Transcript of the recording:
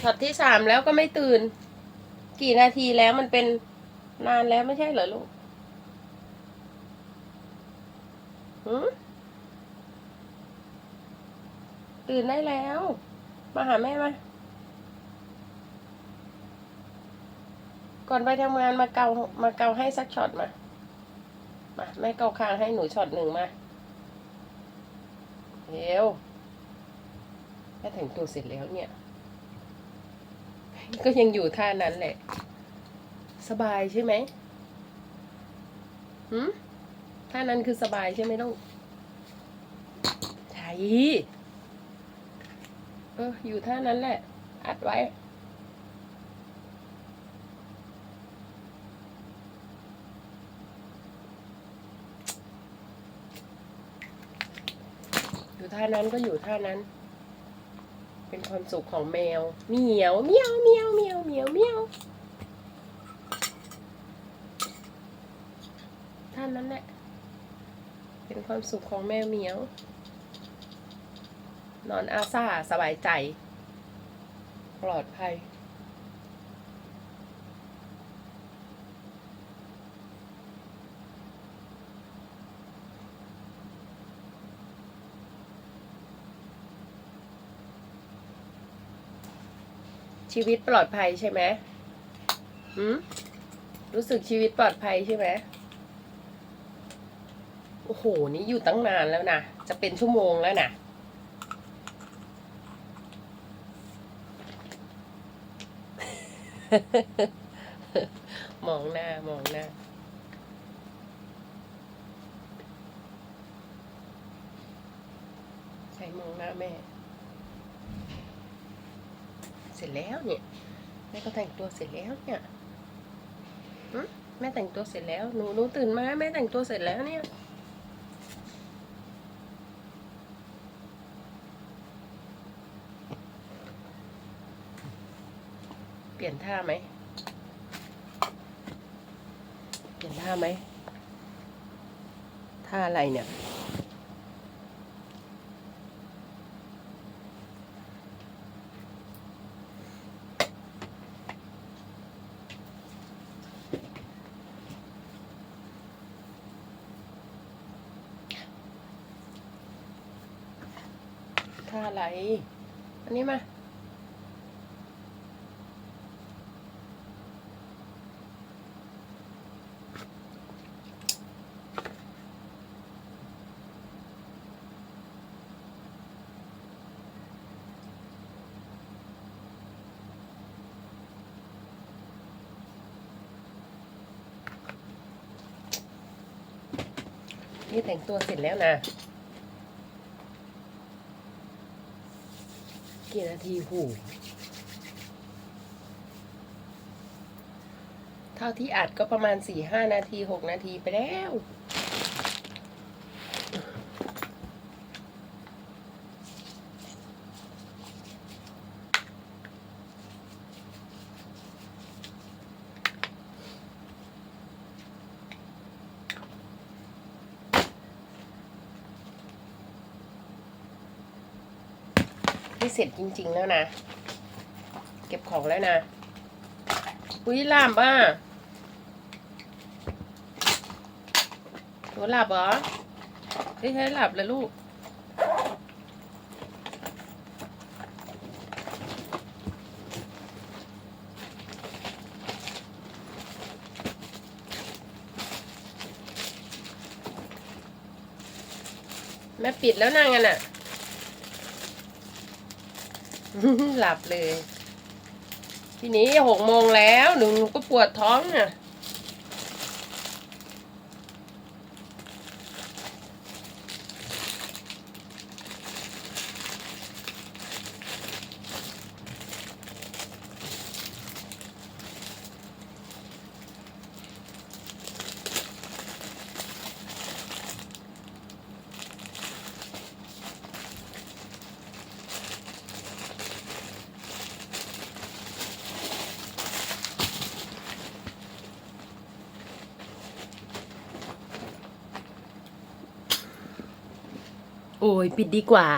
ช็อตที่สามแล้วก็ไม่ตื่น กี่นาทีแล้วมันเป็นนานแล้วไม่ใช่เหรอลูกหืตื่นได้แล้ว มาหาแม่มา ก่อนไปทำงานมาเกามาเกาให้สักช็อตมา มาแม่เกาคางให้หนูช็อตหนึ่งมาเร็วแม่แต่งตัวเสร็จแล้วเนี่ย ก็ยังอยู่ท่านั้นแหละ สบายใช่ไหมหืมท่านั้นคือสบายใช่ไหมลูกใช่เอออยู่ท่านั้นแหละ อัดไว้อยู่ท่านั้นก็อยู่ท่านั้น เป็นความสุขของแมวเหมียวเมียวเมียวเมียวเมียวเมียวท่านนั้นแหละเป็นความสุขของแมวเหมียว นอนอาซาสบายใจ ปลอดภัย ชีวิตปลอดภัยใช่ไหมหืมรู้สึกชีวิตปลอดภัยใช่ไหมโอ้โห นี่อยู่ตั้งนานแล้วนะ จะเป็นชั่วโมงแล้วนะมองหน้า มองหน้า ใช่มองหน้าแม่ เสร็จแล้วเนี่ยแม่ก็แต่งตัวเสร็จแล้วเนี่ยแม่แต่งตัวเสร็จแล้วหนูหนูตื่นมาแม่แต่งตัวเสร็จแล้วเนี่ยเปลี่ยนท่าไหม เปลี่ยนท่าไหม ท่าอะไรเนี่ยาอะไร อันนี้มานี่แต่งตัวเสร็จแล้วนะ กี่นาทีหูเท่าที่อัดก็ประมาณสี่ห้านาทีหกนาทีไปแล้ว นี่เสร็จจริง ๆ แล้วนะ เก็บของแล้วนะ อุ้ยหลับอะหนูหลับเหรอเฮ้ยให้หลับเลยลูก แม่ปิดแล้วนางกันอะ หลับเลย ทีนี้หกโมงแล้วหนูก็ปวดท้องน่ะ โอ้ยปิดดีกว่า